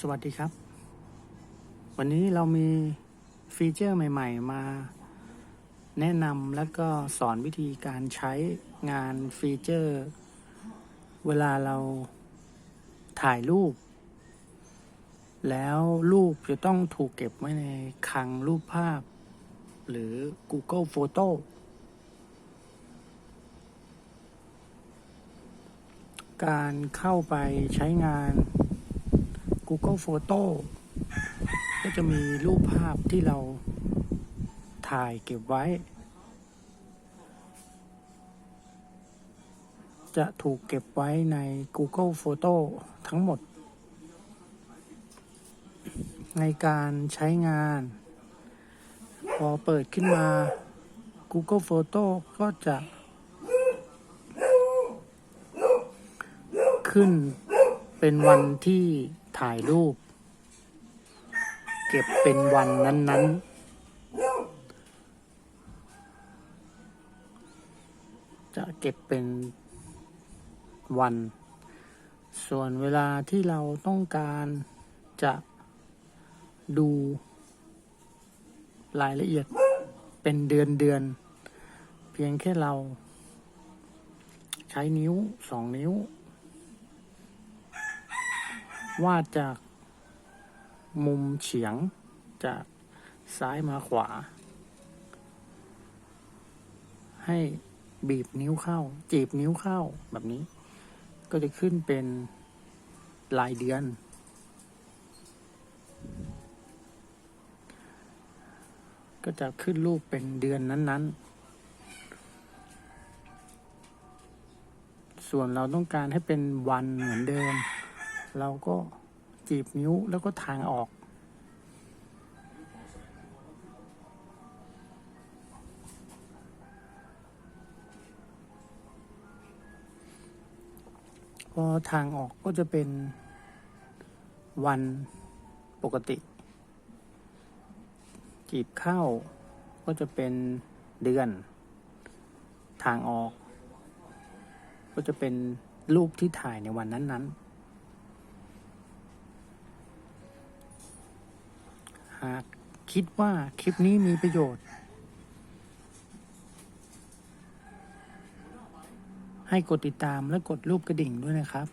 สวัสดีครับ วันนี้เรามีฟีเจอร์ใหม่ ๆ มาแนะนำแล้วก็สอนวิธีการใช้งานฟีเจอร์ เวลาเราถ่ายรูป แล้วรูปจะต้องถูกเก็บไว้ในคลังรูปภาพ หรือ Google Photo การเข้าไปใช้งาน Google Photo ก็จะมีรูปภาพที่เราถ่ายเก็บไว้ จะถูกเก็บไว้ใน Google Photo ทั้งหมด ในการใช้งาน พอเปิดขึ้นมา Google Photo ก็จะขึ้นเป็นวันที่ ถ่ายรูป เก็บเป็นวันนั้น ๆจะเก็บเป็นวัน ส่วนเวลาที่เราต้องการจะดูรายละเอียดเป็นเดือนเดือนๆเพียงแค่เราใช้นิ้วสองนิ้ว วาดจากมุมเฉียงจากซ้ายมาขวา ให้บีบนิ้วเข้า จีบนิ้วเข้าแบบนี้ ก็จะขึ้นเป็นลายเดือน ก็จะขึ้นรูปเป็นเดือนนั้น ๆ ส่วนเราต้องการให้เป็นวันเหมือนเดิม เราก็จีบนิ้วแล้วก็ทางออก พอทางออกก็จะเป็นวันปกติ จีบเข้าก็จะเป็นเดือน ทางออก ก็จะเป็นรูปที่ถ่ายในวันนั้นๆากคิดว่าคลิปนี้มีประโยชน์ ให้กดติดตามและกดรูปกระดิ่งด้วยนะครับ